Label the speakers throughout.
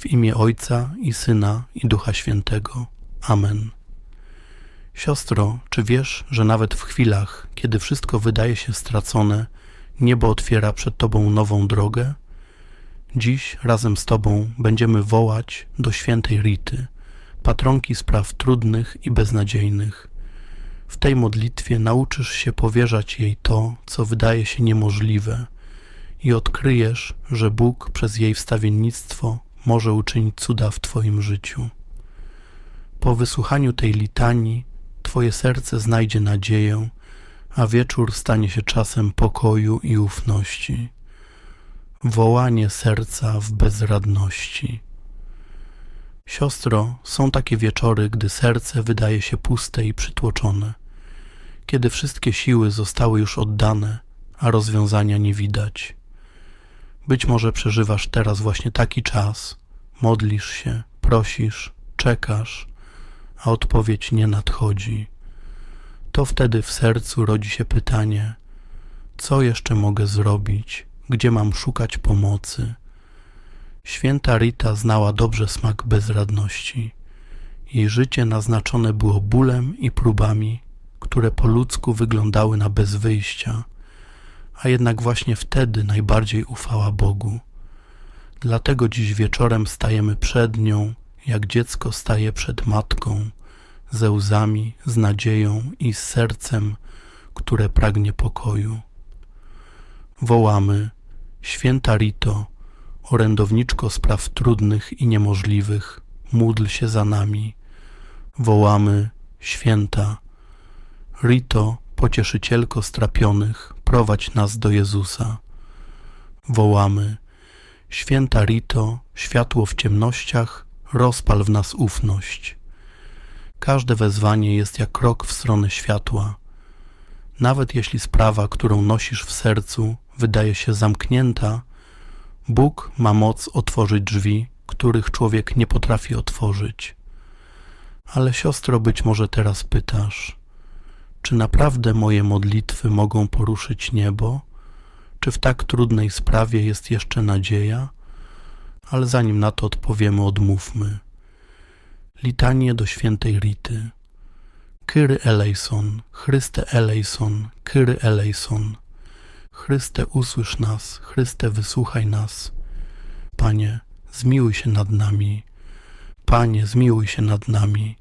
Speaker 1: W imię Ojca i Syna i Ducha Świętego. Amen. Siostro, czy wiesz, że nawet w chwilach, kiedy wszystko wydaje się stracone, niebo otwiera przed Tobą nową drogę? Dziś razem z Tobą będziemy wołać do świętej Rity, patronki spraw trudnych i beznadziejnych. W tej modlitwie nauczysz się powierzać jej to, co wydaje się niemożliwe, i odkryjesz, że Bóg przez jej wstawiennictwo może uczynić cuda w Twoim życiu. Po wysłuchaniu tej litanii Twoje serce znajdzie nadzieję, a wieczór stanie się czasem pokoju i ufności. Wołanie serca w bezradności. Siostro, są takie wieczory, gdy serce wydaje się puste i przytłoczone, kiedy wszystkie siły zostały już oddane, a rozwiązania nie widać. Być może przeżywasz teraz właśnie taki czas, modlisz się, prosisz, czekasz, a odpowiedź nie nadchodzi. To wtedy w sercu rodzi się pytanie: co jeszcze mogę zrobić, gdzie mam szukać pomocy? Święta Rita znała dobrze smak bezradności. Jej życie naznaczone było bólem i próbami, które po ludzku wyglądały na bez wyjścia, a jednak właśnie wtedy najbardziej ufała Bogu. Dlatego dziś wieczorem stajemy przed nią, jak dziecko staje przed matką, ze łzami, z nadzieją i z sercem, które pragnie pokoju. Wołamy, święta Rito, orędowniczko spraw trudnych i niemożliwych, módl się za nami. Wołamy, święta, Rito, pocieszycielko strapionych, prowadź nas do Jezusa. Wołamy, święta Rito, światło w ciemnościach, rozpal w nas ufność. Każde wezwanie jest jak krok w stronę światła. Nawet jeśli sprawa, którą nosisz w sercu, wydaje się zamknięta, Bóg ma moc otworzyć drzwi, których człowiek nie potrafi otworzyć. Ale siostro, być może teraz pytasz, czy naprawdę moje modlitwy mogą poruszyć niebo? Czy w tak trudnej sprawie jest jeszcze nadzieja? Ale zanim na to odpowiemy, odmówmy. Litanie do świętej Rity. Kyry eleison, Chryste eleison, Kyry eleison. Chryste usłysz nas, Chryste wysłuchaj nas. Panie, zmiłuj się nad nami. Panie, zmiłuj się nad nami.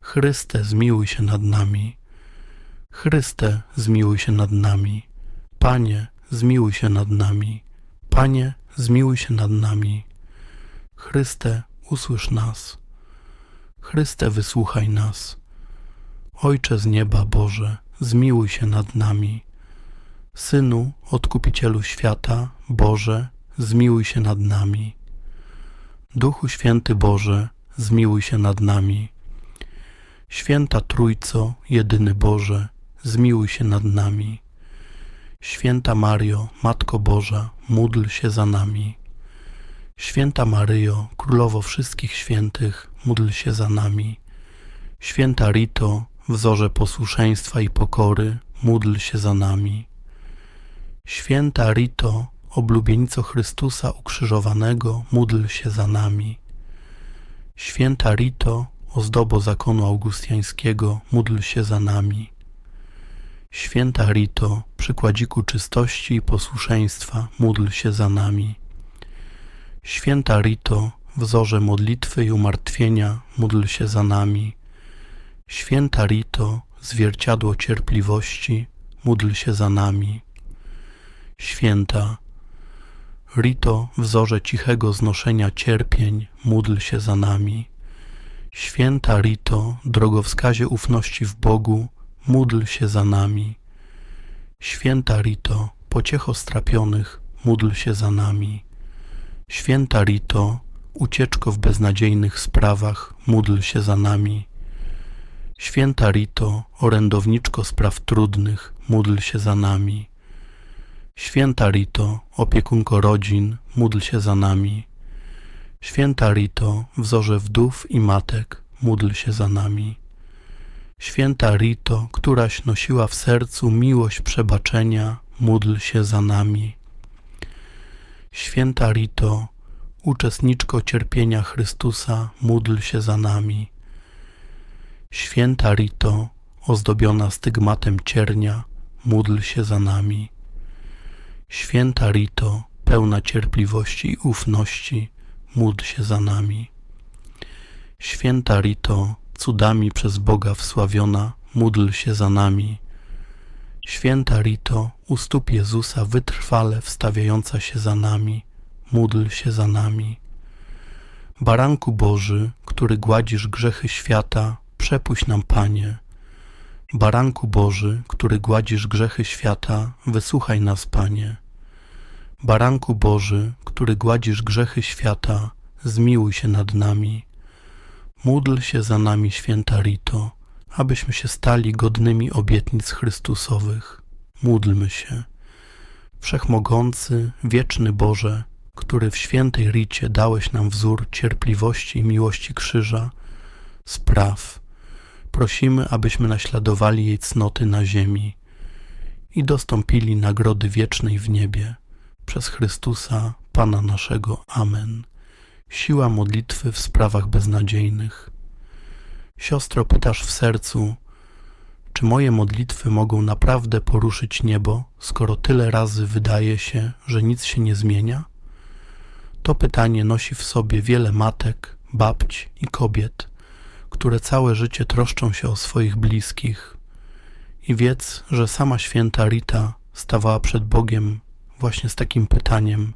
Speaker 1: Chryste, zmiłuj się nad nami. Chryste, zmiłuj się nad nami. Panie, zmiłuj się nad nami. Panie, zmiłuj się nad nami. Chryste, usłysz nas. Chryste, wysłuchaj nas. Ojcze z nieba Boże, zmiłuj się nad nami. Synu, Odkupicielu świata, Boże, zmiłuj się nad nami. Duchu Święty Boże, zmiłuj się nad nami. Święta Trójco, jedyny Boże, zmiłuj się nad nami. Święta Mario, Matko Boża, módl się za nami. Święta Maryjo, Królowo wszystkich świętych, módl się za nami. Święta Rito, wzorze posłuszeństwa i pokory, módl się za nami. Święta Rito, oblubienico Chrystusa ukrzyżowanego, módl się za nami. Święta Rito, ozdobo zakonu augustiańskiego, módl się za nami. Święta Rito, przykładziku czystości i posłuszeństwa, módl się za nami. Święta Rito, wzorze modlitwy i umartwienia, módl się za nami. Święta Rito, zwierciadło cierpliwości, módl się za nami. Święta Rito, wzorze cichego znoszenia cierpień, módl się za nami. Święta Rito, drogowskazie ufności w Bogu, módl się za nami. Święta Rito, pociecho strapionych, módl się za nami. Święta Rito, ucieczko w beznadziejnych sprawach, módl się za nami. Święta Rito, orędowniczko spraw trudnych, módl się za nami. Święta Rito, opiekunko rodzin, módl się za nami. Święta Rito, wzorze wdów i matek, módl się za nami. Święta Rito, któraś nosiła w sercu miłość przebaczenia, módl się za nami. Święta Rito, uczestniczko cierpienia Chrystusa, módl się za nami. Święta Rito, ozdobiona stygmatem ciernia, módl się za nami. Święta Rito, pełna cierpliwości i ufności, módl się za nami. Święta Rito, cudami przez Boga wsławiona, módl się za nami. Święta Rito, u stóp Jezusa wytrwale wstawiająca się za nami, módl się za nami. Baranku Boży, który gładzisz grzechy świata, przepuść nam, Panie. Baranku Boży, który gładzisz grzechy świata, wysłuchaj nas, Panie. Baranku Boży, który gładzisz grzechy świata, zmiłuj się nad nami. Módl się za nami, święta Rito, abyśmy się stali godnymi obietnic Chrystusowych. Módlmy się. Wszechmogący, wieczny Boże, który w świętej Ricie dałeś nam wzór cierpliwości i miłości krzyża, spraw. Prosimy, abyśmy naśladowali jej cnoty na ziemi i dostąpili nagrody wiecznej w niebie. Przez Chrystusa, Pana naszego. Amen. Siła modlitwy w sprawach beznadziejnych. Siostro, pytasz w sercu, czy moje modlitwy mogą naprawdę poruszyć niebo, skoro tyle razy wydaje się, że nic się nie zmienia? To pytanie nosi w sobie wiele matek, babć i kobiet, które całe życie troszczą się o swoich bliskich. I wiedz, że sama święta Rita stawała przed Bogiem właśnie z takim pytaniem,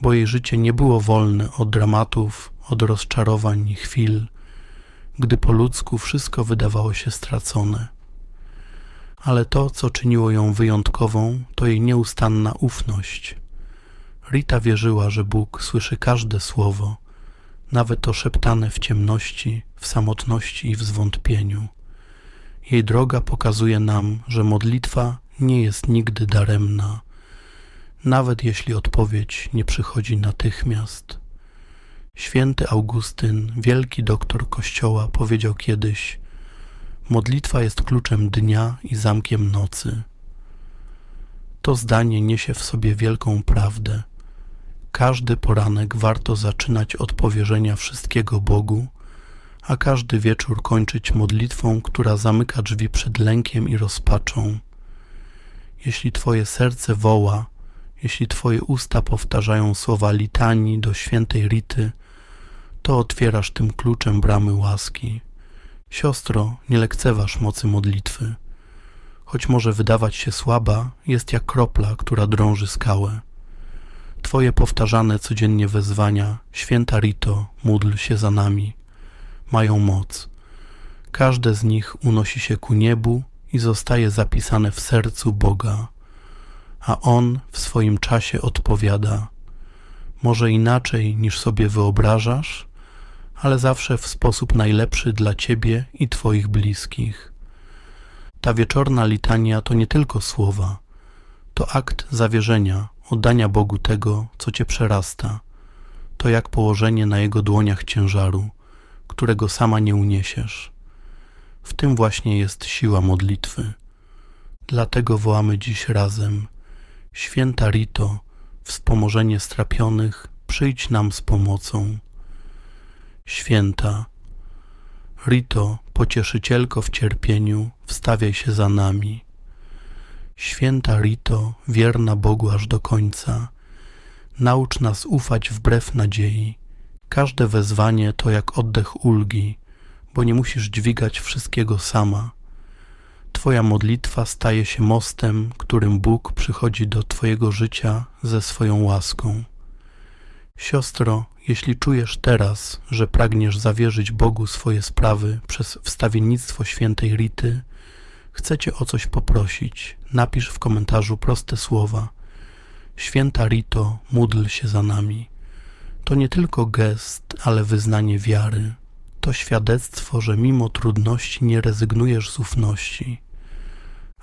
Speaker 1: bo jej życie nie było wolne od dramatów, od rozczarowań chwil, gdy po ludzku wszystko wydawało się stracone. Ale to, co czyniło ją wyjątkową, to jej nieustanna ufność. Rita wierzyła, że Bóg słyszy każde słowo, nawet to szeptane w ciemności, w samotności i w zwątpieniu. Jej droga pokazuje nam, że modlitwa nie jest nigdy daremna, nawet jeśli odpowiedź nie przychodzi natychmiast. Święty Augustyn, wielki doktor Kościoła, powiedział kiedyś: Modlitwa jest kluczem dnia i zamkiem nocy. To zdanie niesie w sobie wielką prawdę. Każdy poranek warto zaczynać od powierzenia wszystkiego Bogu, a każdy wieczór kończyć modlitwą, która zamyka drzwi przed lękiem i rozpaczą. Jeśli Twoje serce woła, jeśli Twoje usta powtarzają słowa litanii do świętej Rity, to otwierasz tym kluczem bramy łaski. Siostro, nie lekceważ mocy modlitwy. Choć może wydawać się słaba, jest jak kropla, która drąży skałę. Twoje powtarzane codziennie wezwania, święta Rito, módl się za nami, mają moc. Każde z nich unosi się ku niebu i zostaje zapisane w sercu Boga a On w swoim czasie odpowiada, może inaczej niż sobie wyobrażasz, ale zawsze w sposób najlepszy dla Ciebie i Twoich bliskich. Ta wieczorna litania to nie tylko słowa, to akt zawierzenia, oddania Bogu tego, co Cię przerasta. To jak położenie na Jego dłoniach ciężaru, którego sama nie uniesiesz. W tym właśnie jest siła modlitwy. Dlatego wołamy dziś razem – Święta Rito, wspomożenie strapionych, przyjdź nam z pomocą. Święta Rito, pocieszycielko w cierpieniu, wstawiaj się za nami. Święta Rito, wierna Bogu aż do końca, naucz nas ufać wbrew nadziei. Każde wezwanie to jak oddech ulgi, bo nie musisz dźwigać wszystkiego sama Twoja modlitwa staje się mostem, którym Bóg przychodzi do Twojego życia ze swoją łaską. Siostro, jeśli czujesz teraz, że pragniesz zawierzyć Bogu swoje sprawy przez wstawiennictwo świętej Rity, chcę Cię o coś poprosić. Napisz w komentarzu proste słowa. Święta Rito, módl się za nami. To nie tylko gest, ale wyznanie wiary. To świadectwo, że mimo trudności nie rezygnujesz z ufności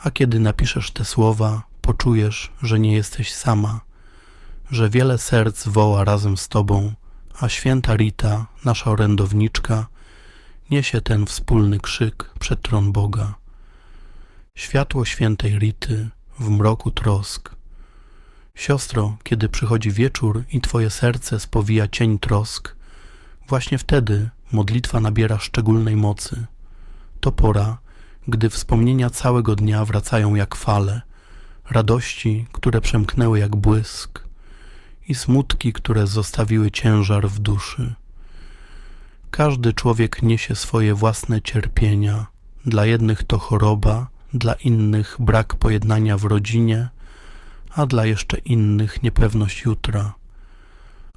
Speaker 1: a kiedy napiszesz te słowa, poczujesz, że nie jesteś sama, że wiele serc woła razem z tobą, a święta Rita, nasza orędowniczka, niesie ten wspólny krzyk przed tron Boga. Światło świętej Rity w mroku trosk. Siostro, kiedy przychodzi wieczór i twoje serce spowija cień trosk, właśnie wtedy modlitwa nabiera szczególnej mocy. To pora, gdy wspomnienia całego dnia wracają jak fale, radości, które przemknęły jak błysk i smutki, które zostawiły ciężar w duszy. Każdy człowiek niesie swoje własne cierpienia. Dla jednych to choroba, dla innych brak pojednania w rodzinie, a dla jeszcze innych niepewność jutra.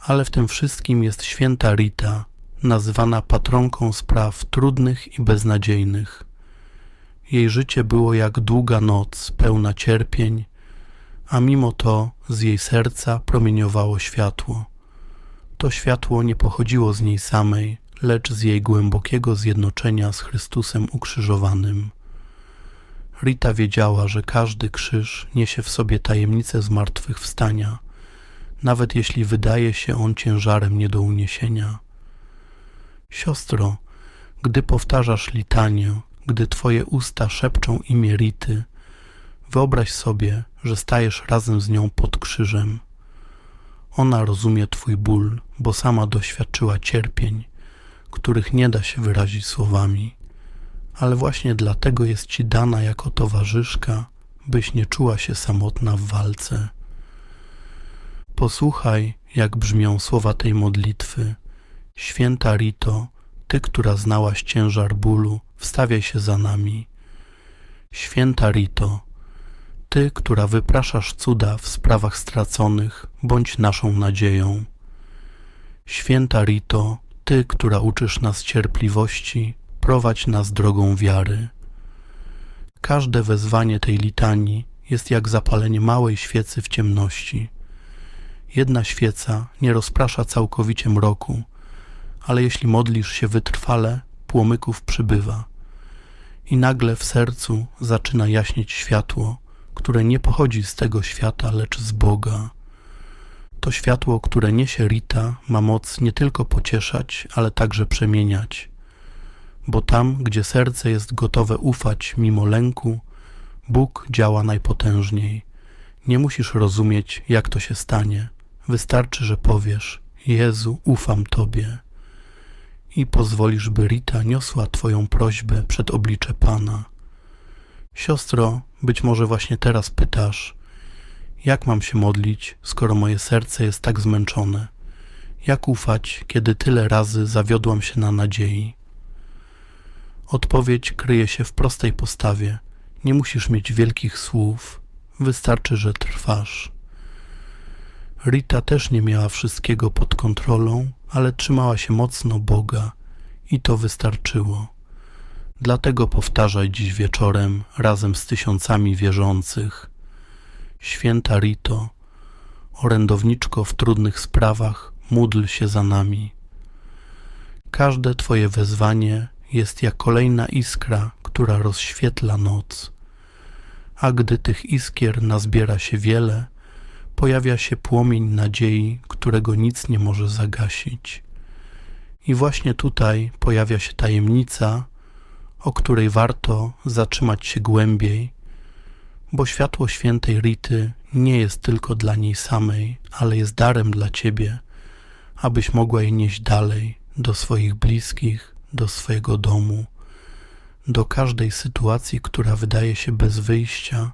Speaker 1: Ale w tym wszystkim jest święta Rita, nazywana patronką spraw trudnych i beznadziejnych. Jej życie było jak długa noc, pełna cierpień, a mimo to z jej serca promieniowało światło. To światło nie pochodziło z niej samej, lecz z jej głębokiego zjednoczenia z Chrystusem ukrzyżowanym. Rita wiedziała, że każdy krzyż niesie w sobie tajemnicę zmartwychwstania, nawet jeśli wydaje się on ciężarem nie do uniesienia. Siostro, gdy powtarzasz litanię, gdy twoje usta szepczą imię Rity, wyobraź sobie, że stajesz razem z nią pod krzyżem. Ona rozumie twój ból, bo sama doświadczyła cierpień, których nie da się wyrazić słowami, ale właśnie dlatego jest ci dana jako towarzyszka, byś nie czuła się samotna w walce. Posłuchaj, jak brzmią słowa tej modlitwy. Święta Rito, ty, która znałaś ciężar bólu, wstawiaj się za nami. Święta Rito, ty, która wypraszasz cuda w sprawach straconych, bądź naszą nadzieją. Święta Rito, ty, która uczysz nas cierpliwości, prowadź nas drogą wiary. Każde wezwanie tej litanii jest jak zapalenie małej świecy w ciemności. Jedna świeca nie rozprasza całkowicie mroku, ale jeśli modlisz się wytrwale, płomyków przybywa. I nagle w sercu zaczyna jaśnieć światło, które nie pochodzi z tego świata, lecz z Boga. To światło, które niesie Rita, ma moc nie tylko pocieszać, ale także przemieniać. Bo tam, gdzie serce jest gotowe ufać mimo lęku, Bóg działa najpotężniej. Nie musisz rozumieć, jak to się stanie. Wystarczy, że powiesz: Jezu, ufam Tobie. I pozwolisz, by Rita niosła Twoją prośbę przed oblicze Pana. Siostro, być może właśnie teraz pytasz, jak mam się modlić, skoro moje serce jest tak zmęczone? Jak ufać, kiedy tyle razy zawiodłam się na nadziei? Odpowiedź kryje się w prostej postawie. Nie musisz mieć wielkich słów, wystarczy, że trwasz. Rita też nie miała wszystkiego pod kontrolą, ale trzymała się mocno Boga i to wystarczyło. Dlatego powtarzaj dziś wieczorem razem z tysiącami wierzących. Święta Rito, orędowniczko w trudnych sprawach, módl się za nami. Każde Twoje wezwanie jest jak kolejna iskra, która rozświetla noc. A gdy tych iskier nazbiera się wiele, pojawia się płomień nadziei, którego nic nie może zagasić. I właśnie tutaj pojawia się tajemnica, o której warto zatrzymać się głębiej, bo światło świętej Rity nie jest tylko dla niej samej, ale jest darem dla ciebie, abyś mogła je nieść dalej do swoich bliskich, do swojego domu, do każdej sytuacji, która wydaje się bez wyjścia.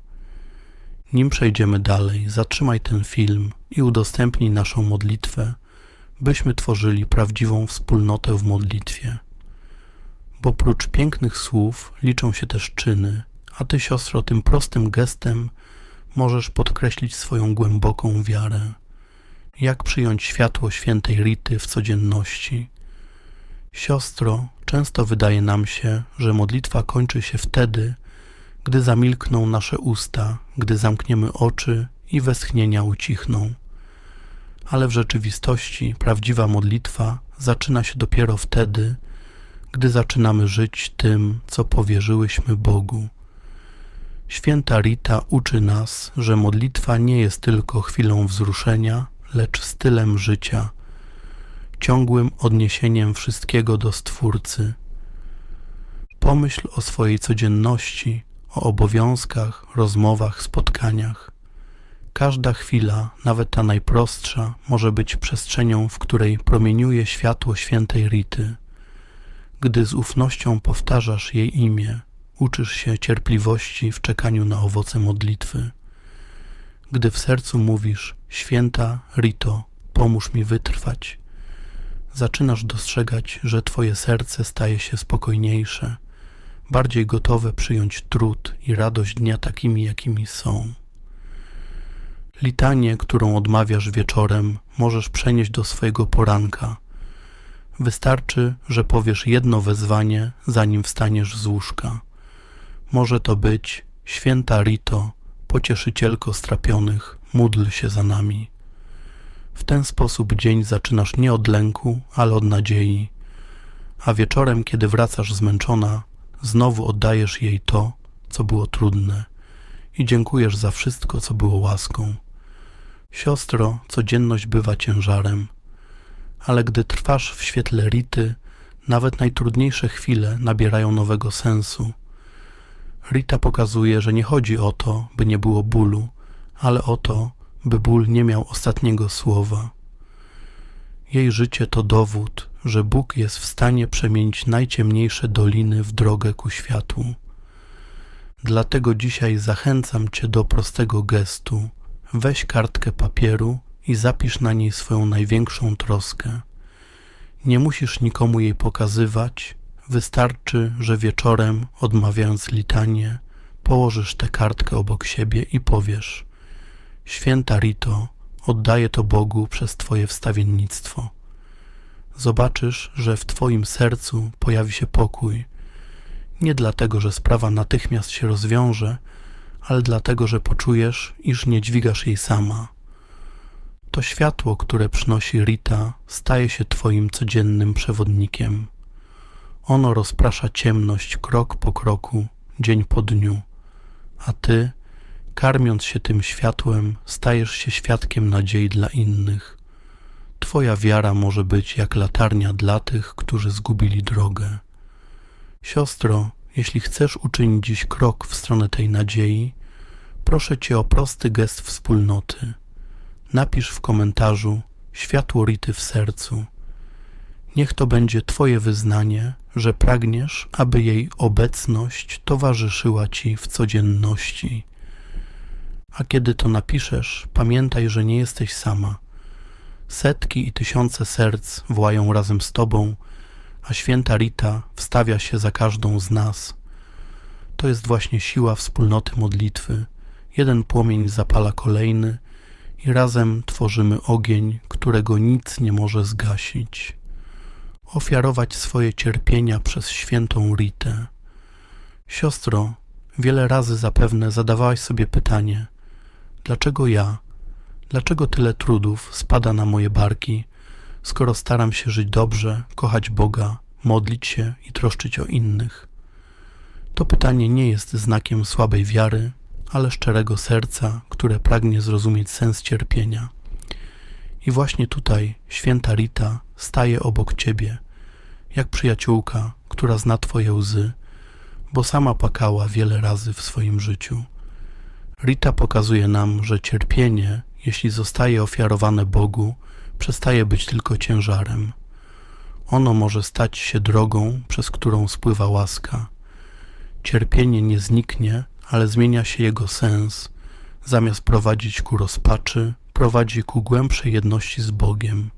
Speaker 1: Nim przejdziemy dalej, zatrzymaj ten film i udostępnij naszą modlitwę, byśmy tworzyli prawdziwą wspólnotę w modlitwie. Bo prócz pięknych słów liczą się też czyny, a ty, siostro, tym prostym gestem możesz podkreślić swoją głęboką wiarę. Jak przyjąć światło świętej Rity w codzienności? Siostro, często wydaje nam się, że modlitwa kończy się wtedy, gdy zamilkną nasze usta, gdy zamkniemy oczy i westchnienia ucichną. Ale w rzeczywistości prawdziwa modlitwa zaczyna się dopiero wtedy, gdy zaczynamy żyć tym, co powierzyłyśmy Bogu. Święta Rita uczy nas, że modlitwa nie jest tylko chwilą wzruszenia, lecz stylem życia, ciągłym odniesieniem wszystkiego do Stwórcy. Pomyśl o swojej codzienności, o obowiązkach, rozmowach, spotkaniach. Każda chwila, nawet ta najprostsza, może być przestrzenią, w której promieniuje światło świętej Rity. Gdy z ufnością powtarzasz jej imię, uczysz się cierpliwości w czekaniu na owoce modlitwy. Gdy w sercu mówisz: Święta Rito, pomóż mi wytrwać, zaczynasz dostrzegać, że Twoje serce staje się spokojniejsze, bardziej gotowe przyjąć trud i radość dnia takimi, jakimi są. Litanię, którą odmawiasz wieczorem, możesz przenieść do swojego poranka. Wystarczy, że powiesz jedno wezwanie, zanim wstaniesz z łóżka. Może to być Święta Rito, pocieszycielko strapionych, módl się za nami. W ten sposób dzień zaczynasz nie od lęku, ale od nadziei, a wieczorem, kiedy wracasz zmęczona, znowu oddajesz jej to, co było trudne i dziękujesz za wszystko, co było łaską. Siostro, codzienność bywa ciężarem, ale gdy trwasz w świetle Rity, nawet najtrudniejsze chwile nabierają nowego sensu. Rita pokazuje, że nie chodzi o to, by nie było bólu, ale o to, by ból nie miał ostatniego słowa. Jej życie to dowód, że Bóg jest w stanie przemienić najciemniejsze doliny w drogę ku światłu. Dlatego dzisiaj zachęcam Cię do prostego gestu. Weź kartkę papieru i zapisz na niej swoją największą troskę. Nie musisz nikomu jej pokazywać, wystarczy, że wieczorem, odmawiając litanie, położysz tę kartkę obok siebie i powiesz: Święta Rito, oddaję to Bogu przez Twoje wstawiennictwo. Zobaczysz, że w Twoim sercu pojawi się pokój. Nie dlatego, że sprawa natychmiast się rozwiąże, ale dlatego, że poczujesz, iż nie dźwigasz jej sama. To światło, które przynosi Rita, staje się Twoim codziennym przewodnikiem. Ono rozprasza ciemność krok po kroku, dzień po dniu, a Ty, karmiąc się tym światłem, stajesz się świadkiem nadziei dla innych. Twoja wiara może być jak latarnia dla tych, którzy zgubili drogę. Siostro, jeśli chcesz uczynić dziś krok w stronę tej nadziei, proszę Cię o prosty gest wspólnoty. Napisz w komentarzu światło Rity w sercu. Niech to będzie Twoje wyznanie, że pragniesz, aby jej obecność towarzyszyła Ci w codzienności. A kiedy to napiszesz, pamiętaj, że nie jesteś sama. Setki i tysiące serc wołają razem z Tobą, a święta Rita wstawia się za każdą z nas. To jest właśnie siła wspólnoty modlitwy. Jeden płomień zapala kolejny i razem tworzymy ogień, którego nic nie może zgasić. Ofiarować swoje cierpienia przez świętą Ritę. Siostro, wiele razy zapewne zadawałaś sobie pytanie: dlaczego ja? Dlaczego tyle trudów spada na moje barki, skoro staram się żyć dobrze, kochać Boga, modlić się i troszczyć o innych? To pytanie nie jest znakiem słabej wiary, ale szczerego serca, które pragnie zrozumieć sens cierpienia. I właśnie tutaj święta Rita staje obok ciebie, jak przyjaciółka, która zna twoje łzy, bo sama płakała wiele razy w swoim życiu. Rita pokazuje nam, że cierpienie, jeśli zostaje ofiarowane Bogu, przestaje być tylko ciężarem. Ono może stać się drogą, przez którą spływa łaska. Cierpienie nie zniknie, ale zmienia się jego sens. Zamiast prowadzić ku rozpaczy, prowadzi ku głębszej jedności z Bogiem.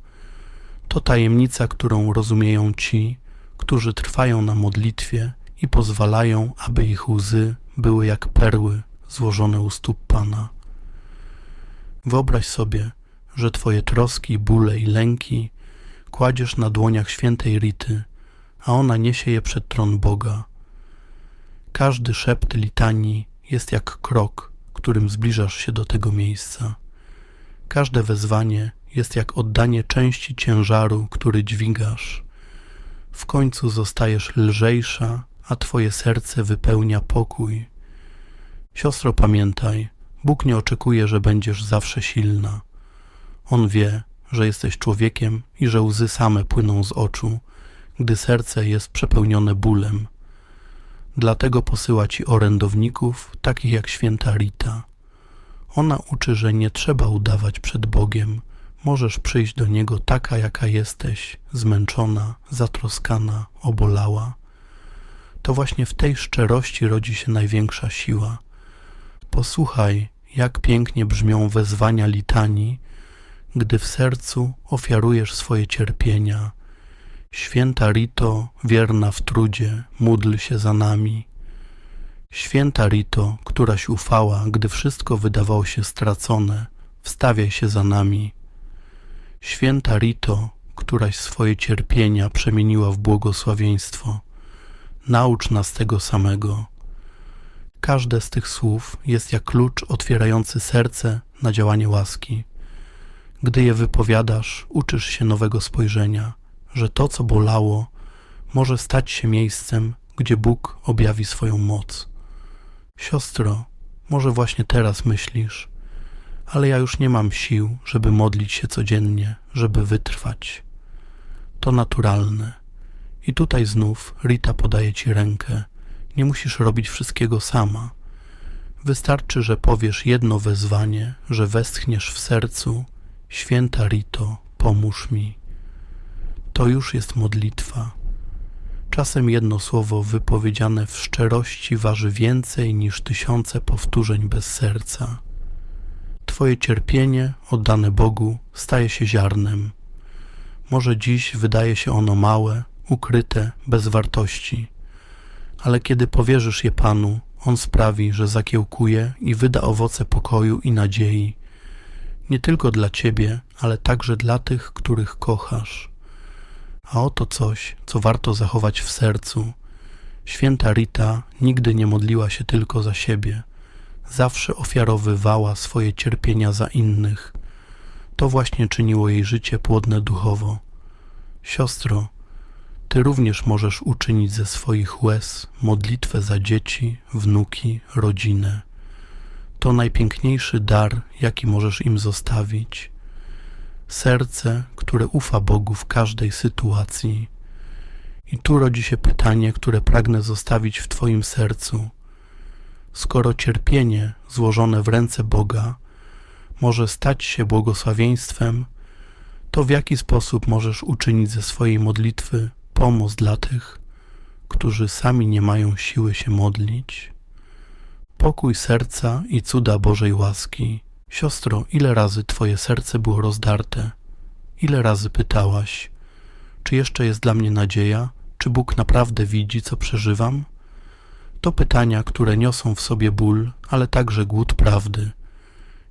Speaker 1: To tajemnica, którą rozumieją ci, którzy trwają na modlitwie i pozwalają, aby ich łzy były jak perły złożone u stóp Pana. Wyobraź sobie, że Twoje troski, bóle i lęki kładziesz na dłoniach świętej Rity, a ona niesie je przed tron Boga. Każdy szept litanii jest jak krok, którym zbliżasz się do tego miejsca. Każde wezwanie jest jak oddanie części ciężaru, który dźwigasz. W końcu zostajesz lżejsza, a Twoje serce wypełnia pokój. Siostro, pamiętaj, Bóg nie oczekuje, że będziesz zawsze silna. On wie, że jesteś człowiekiem i że łzy same płyną z oczu, gdy serce jest przepełnione bólem. Dlatego posyła ci orędowników, takich jak święta Rita. Ona uczy, że nie trzeba udawać przed Bogiem. Możesz przyjść do Niego taka, jaka jesteś, zmęczona, zatroskana, obolała. To właśnie w tej szczerości rodzi się największa siła. Posłuchaj, jak pięknie brzmią wezwania litanii, gdy w sercu ofiarujesz swoje cierpienia. Święta Rito, wierna w trudzie, módl się za nami. Święta Rito, któraś ufała, gdy wszystko wydawało się stracone, wstawiaj się za nami. Święta Rito, któraś swoje cierpienia przemieniła w błogosławieństwo, naucz nas tego samego. Każde z tych słów jest jak klucz otwierający serce na działanie łaski. Gdy je wypowiadasz, uczysz się nowego spojrzenia, że to, co bolało, może stać się miejscem, gdzie Bóg objawi swoją moc. Siostro, może właśnie teraz myślisz, ale ja już nie mam sił, żeby modlić się codziennie, żeby wytrwać. To naturalne. I tutaj znów Rita podaje ci rękę. Nie musisz robić wszystkiego sama. Wystarczy, że powiesz jedno wezwanie, że westchniesz w sercu: Święta Rito, pomóż mi. To już jest modlitwa. Czasem jedno słowo wypowiedziane w szczerości waży więcej niż tysiące powtórzeń bez serca. Twoje cierpienie, oddane Bogu, staje się ziarnem. Może dziś wydaje się ono małe, ukryte, bez wartości, ale kiedy powierzysz je Panu, On sprawi, że zakiełkuje i wyda owoce pokoju i nadziei, nie tylko dla Ciebie, ale także dla tych, których kochasz. A oto coś, co warto zachować w sercu. Święta Rita nigdy nie modliła się tylko za siebie, zawsze ofiarowywała swoje cierpienia za innych. To właśnie czyniło jej życie płodne duchowo. Siostro, ty również możesz uczynić ze swoich łez modlitwę za dzieci, wnuki, rodzinę. To najpiękniejszy dar, jaki możesz im zostawić. Serce, które ufa Bogu w każdej sytuacji. I tu rodzi się pytanie, które pragnę zostawić w Twoim sercu. Skoro cierpienie złożone w ręce Boga może stać się błogosławieństwem, to w jaki sposób możesz uczynić ze swojej modlitwy pomoc dla tych, którzy sami nie mają siły się modlić? Pokój serca i cuda Bożej łaski. Siostro, ile razy Twoje serce było rozdarte? Ile razy pytałaś, czy jeszcze jest dla mnie nadzieja? Czy Bóg naprawdę widzi, co przeżywam? To pytania, które niosą w sobie ból, ale także głód prawdy.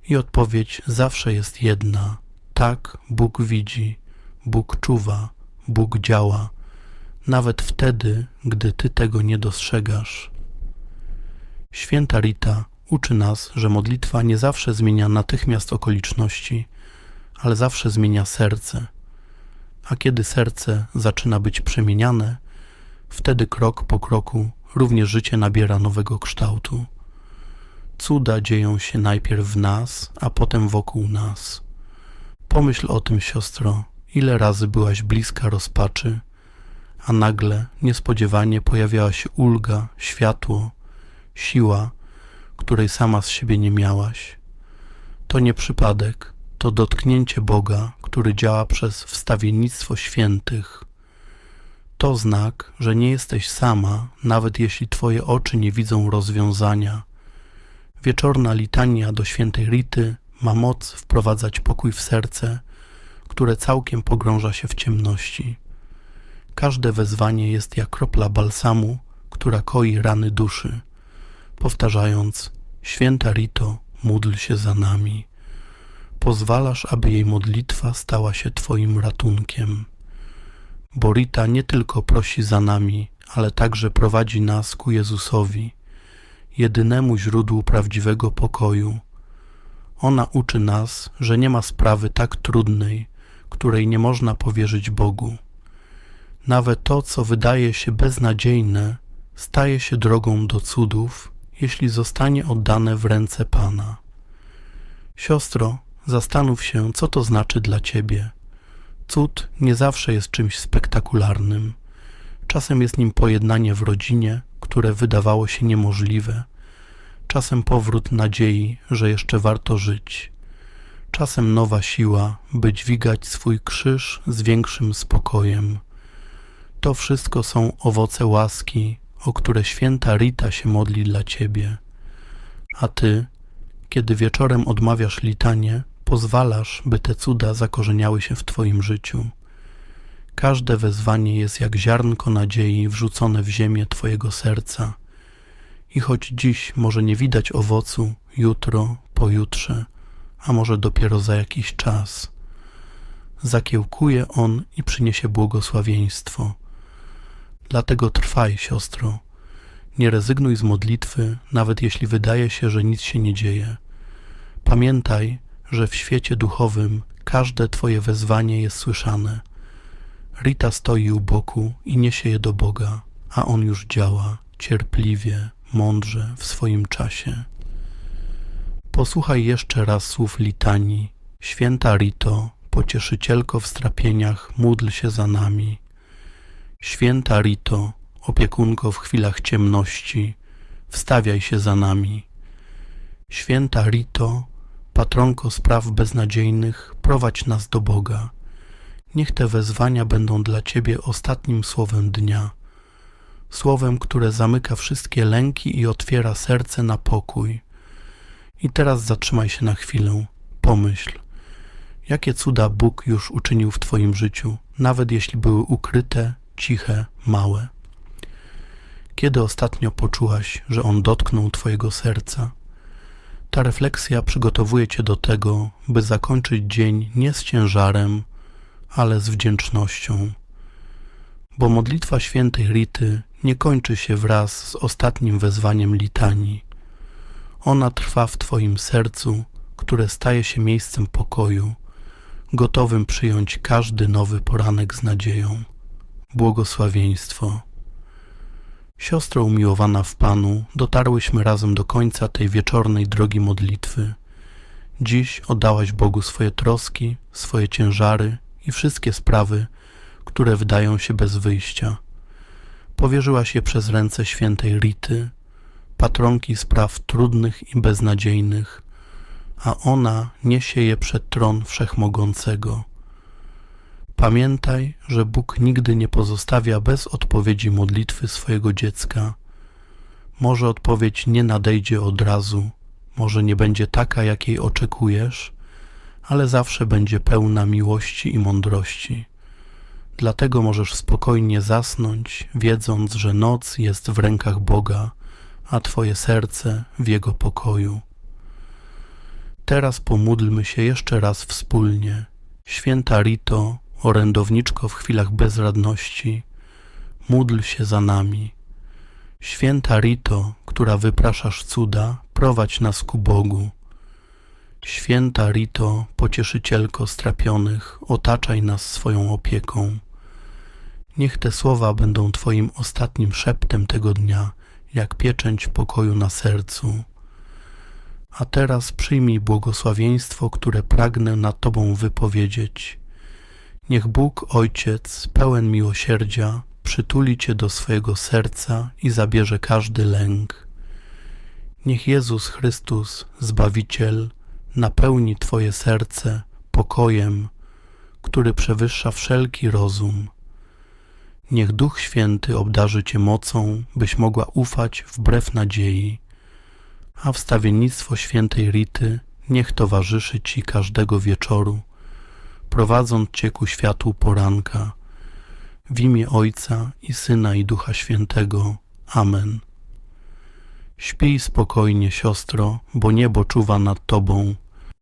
Speaker 1: I odpowiedź zawsze jest jedna: tak, Bóg widzi, Bóg czuwa, Bóg działa, nawet wtedy, gdy ty tego nie dostrzegasz. Święta Rita uczy nas, że modlitwa nie zawsze zmienia natychmiast okoliczności, ale zawsze zmienia serce. A kiedy serce zaczyna być przemieniane, wtedy krok po kroku również życie nabiera nowego kształtu. Cuda dzieją się najpierw w nas, a potem wokół nas. Pomyśl o tym, siostro, ile razy byłaś bliska rozpaczy, a nagle, niespodziewanie pojawiała się ulga, światło, siła, której sama z siebie nie miałaś. To nie przypadek, to dotknięcie Boga, który działa przez wstawiennictwo świętych. To znak, że nie jesteś sama, nawet jeśli Twoje oczy nie widzą rozwiązania. Wieczorna litania do świętej Rity ma moc wprowadzać pokój w serce, które całkiem pogrąża się w ciemności. Każde wezwanie jest jak kropla balsamu, która koi rany duszy, powtarzając: Święta Rito, módl się za nami. Pozwalasz, aby jej modlitwa stała się Twoim ratunkiem. Bo Rita nie tylko prosi za nami, ale także prowadzi nas ku Jezusowi, jedynemu źródłu prawdziwego pokoju. Ona uczy nas, że nie ma sprawy tak trudnej, której nie można powierzyć Bogu. Nawet to, co wydaje się beznadziejne, staje się drogą do cudów, jeśli zostanie oddane w ręce Pana. Siostro, zastanów się, co to znaczy dla ciebie. Cud nie zawsze jest czymś spektakularnym. Czasem jest nim pojednanie w rodzinie, które wydawało się niemożliwe. czasem powrót nadziei, że jeszcze warto żyć, czasem nowa siła, by dźwigać swój krzyż z większym spokojem. To wszystko są owoce łaski, o które święta Rita się modli dla ciebie. A ty, kiedy wieczorem odmawiasz litanie, pozwalasz, by te cuda zakorzeniały się w twoim życiu. Każde wezwanie jest jak ziarnko nadziei wrzucone w ziemię twojego serca. I choć dziś może nie widać owocu, jutro, pojutrze, a może dopiero za jakiś czas, zakiełkuje on i przyniesie błogosławieństwo. Dlatego trwaj, siostro. Nie rezygnuj z modlitwy, nawet jeśli wydaje się, że nic się nie dzieje. Pamiętaj, że w świecie duchowym każde Twoje wezwanie jest słyszane. Rita stoi u boku i niesie je do Boga, a On już działa cierpliwie, mądrze w swoim czasie. Posłuchaj jeszcze raz słów litanii. Święta Rito, pocieszycielko w strapieniach, módl się za nami. Święta Rito, opiekunko w chwilach ciemności, wstawiaj się za nami. Święta Rito, patronko spraw beznadziejnych, prowadź nas do Boga. Niech te wezwania będą dla Ciebie ostatnim słowem dnia, słowem, które zamyka wszystkie lęki i otwiera serce na pokój. I teraz zatrzymaj się na chwilę, pomyśl, jakie cuda Bóg już uczynił w Twoim życiu, nawet jeśli były ukryte, ciche, małe. Kiedy ostatnio poczułaś, że On dotknął Twojego serca? Ta refleksja przygotowuje Cię do tego, by zakończyć dzień nie z ciężarem, ale z wdzięcznością. Bo modlitwa świętej Rity nie kończy się wraz z ostatnim wezwaniem litanii. Ona trwa w Twoim sercu, które staje się miejscem pokoju, gotowym przyjąć każdy nowy poranek z nadzieją. Błogosławieństwo. Siostro umiłowana w Panu, dotarłyśmy razem do końca tej wieczornej drogi modlitwy. Dziś oddałaś Bogu swoje troski, swoje ciężary i wszystkie sprawy, które wydają się bez wyjścia. Powierzyłaś je przez ręce świętej Rity, patronki spraw trudnych i beznadziejnych, a ona niesie je przed tron Wszechmogącego. Pamiętaj, że Bóg nigdy nie pozostawia bez odpowiedzi modlitwy swojego dziecka. Może odpowiedź nie nadejdzie od razu, może nie będzie taka, jakiej oczekujesz, ale zawsze będzie pełna miłości i mądrości. Dlatego możesz spokojnie zasnąć, wiedząc, że noc jest w rękach Boga, a Twoje serce w Jego pokoju. Teraz pomódlmy się jeszcze raz wspólnie. Święta Rito, orędowniczko w chwilach bezradności, módl się za nami. Święta Rito, która wypraszasz cuda, prowadź nas ku Bogu. Święta Rito, pocieszycielko strapionych, otaczaj nas swoją opieką. Niech te słowa będą Twoim ostatnim szeptem tego dnia, jak pieczęć pokoju na sercu. A teraz przyjmij błogosławieństwo, które pragnę nad Tobą wypowiedzieć. Niech Bóg Ojciec, pełen miłosierdzia, przytuli Cię do swojego serca i zabierze każdy lęk. Niech Jezus Chrystus, Zbawiciel, napełni Twoje serce pokojem, który przewyższa wszelki rozum. Niech Duch Święty obdarzy Cię mocą, byś mogła ufać wbrew nadziei, a wstawiennictwo świętej Rity niech towarzyszy Ci każdego wieczoru, prowadząc Cię ku światłu poranka. W imię Ojca i Syna i Ducha Świętego. Amen. Śpij spokojnie, siostro, bo niebo czuwa nad Tobą